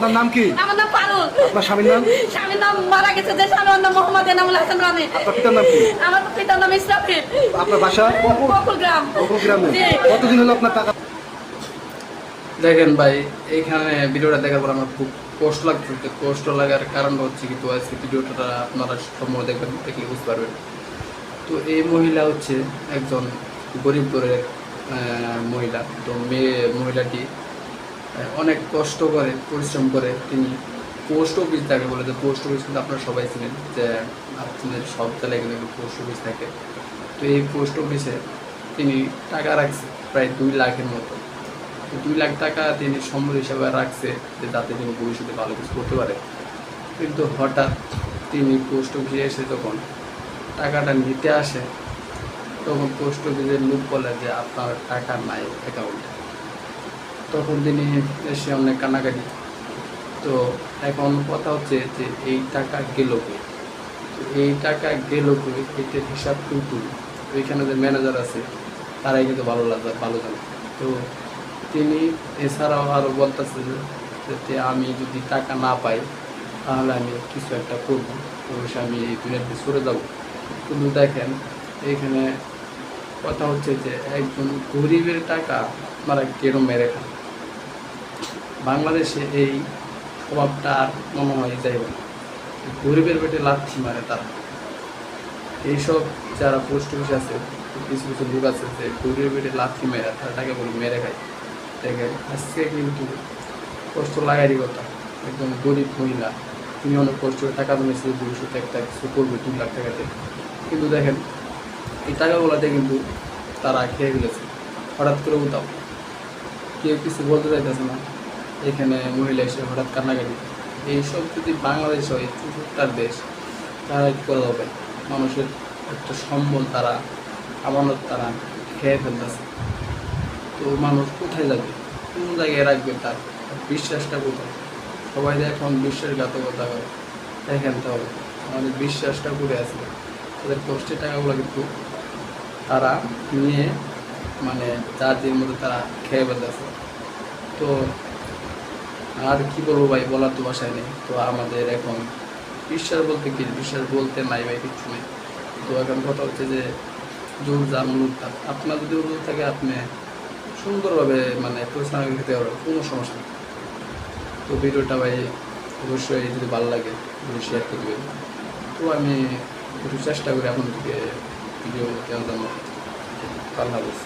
আপনার নাম কি? আমার নাম পারুল। আপনার স্বামীর নাম? স্বামীর নাম মারা গেছে যে স্বামীর নাম মোহাম্মদ এনামুল হাসান রানী। আপনার পিতার নাম কি? আমার পিতার নাম ইসরাফিল। আপনার বাসা? বকুল গ্রাম। বকুল গ্রামে। কতদিন হলো আপনার টাকা? দেখেন ভাই এইখানে ভিডিওটা দেখার পর আমার খুব কষ্ট লাগছে কষ্ট লাগার কারণটা হচ্ছে কিন্তু আজকে ভিডিওটা আপনারা সম্পূর্ণ দেখবেন দেখলে বুঝতে পারবেন। তো এই মহিলা হচ্ছে একজন গরিব ঘরের আহ, মহিলা। তো মেয়ে মহিলাটি অনেক কষ্ট করে, পরিশ্রম করে তিনি পোস্ট অফিস থাকে বলে যে পোস্ট অফিস কিন্তু আপনারা সবাই চিনেন যে আপনাদের সব জেলায় কিন্তু পোস্ট অফিস থাকে। তো এই পোস্ট অফিসে তিনি টাকা রাখছে, প্রায় দুই লাখের মতো। দুই লাখ টাকা তিনি সম্বল হিসাবে রাখছে যে যাতে তিনি ভবিষ্যতে ভালো কিছু করতে পারে। কিন্তু হঠাৎ তিনি পোস্ট অফিসে এসে যখন টাকাটা নিতে আসে, তখন পোস্ট অফিসের লোক বলে যে আপনার টাকা নাই অ্যাকাউন্টে তখন তিনি এসে অনেক কানাকাটি তো এখন কথা হচ্ছে যে এই টাকা গেল এই টাকা গেল এটার হিসাব কিন্তু ওইখানে যে ম্যানেজার আছে, তারাই কিন্তু ভালো লাগে ভালো জানে। তো তিনি এছাড়াও আরও বলতেছে যে যাতে আমি যদি টাকা না পাই, তাহলে আমি কিছু একটা করব। অবশ্যই আমি এই দুনিয়াতে সরে যাব। কিন্তু দেখেন, এখানে কথা হচ্ছে যে একজন গরিবের টাকা আপনারা কেরম মেরে খান। বাংলাদেশে এই অভাবটা আর মনে হয় যাইব না। গরিবের পেটে লাথি মারে তারা। এইসব যারা পোস্ট অফিসে আছে, কিছু কিছু লোক আছে যে গরিবের পেটে লাথি মেরে, তারা টাকা করে মেরে খায়। দেখেন, আজকে কিন্তু কষ্ট লাগারই কথা। একদম গরিব মহিলা তুমি অনেক কষ্ট করে টাকা জমেছে ভবিষ্যতে একটা কিছু করবে, দুই লাখ টাকাতে। কিন্তু দেখেন, এই টাকাগুলোতে কিন্তু তারা খেয়ে ফেলেছে। হঠাৎ করে উঠাও কেউ কিছু বলতে চাইতেছে না। এখানে মহিলা এসে হঠাৎ কান্নাকাটি। এইসব যদি বাংলাদেশ হয় চতুর্থার দেশ, তারা কি করে হবে? মানুষের একটা সম্বল তারা, আমানত তারা খেয়ে ফেলতেছে। তো মানুষ কোথায় যাবে? কোন জায়গায় রাখবে তার? বিশ্বাসটা কোথায়? সবাই এখন বিশ্বাসঘাতকতা করে দেখেন তাহলে আমাদের বিশ্বাসটা করে আছে। তাদের কষ্টের টাকাগুলো কিন্তু তারা নিয়ে মানে দিন মধ্যে তারা খেয়ে ফেলতেছে। তো আর কি বলব ভাই, বলার তো বাসায় নেই। তো আমাদের এখন বিশ্বাস বলতে কি? বিশ্বাস বলতে নাই ভাই কিছু নেই। তো এখন কথা হচ্ছে যে জোর অনুরোধ থাক আপনার যদি অনুরোধ থাকে, আপনি সুন্দরভাবে মানে পরিচালনা খেতে পারবেন, কোনো সমস্যা নেই। তো ভিডিওটা ভাই অবশ্যই যদি ভালো লাগে শেয়ার করবেন তো আমি একটু চেষ্টা করি এখন থেকে ভিডিও দেওয়ার জন্য আল্লাহ হাফেজ।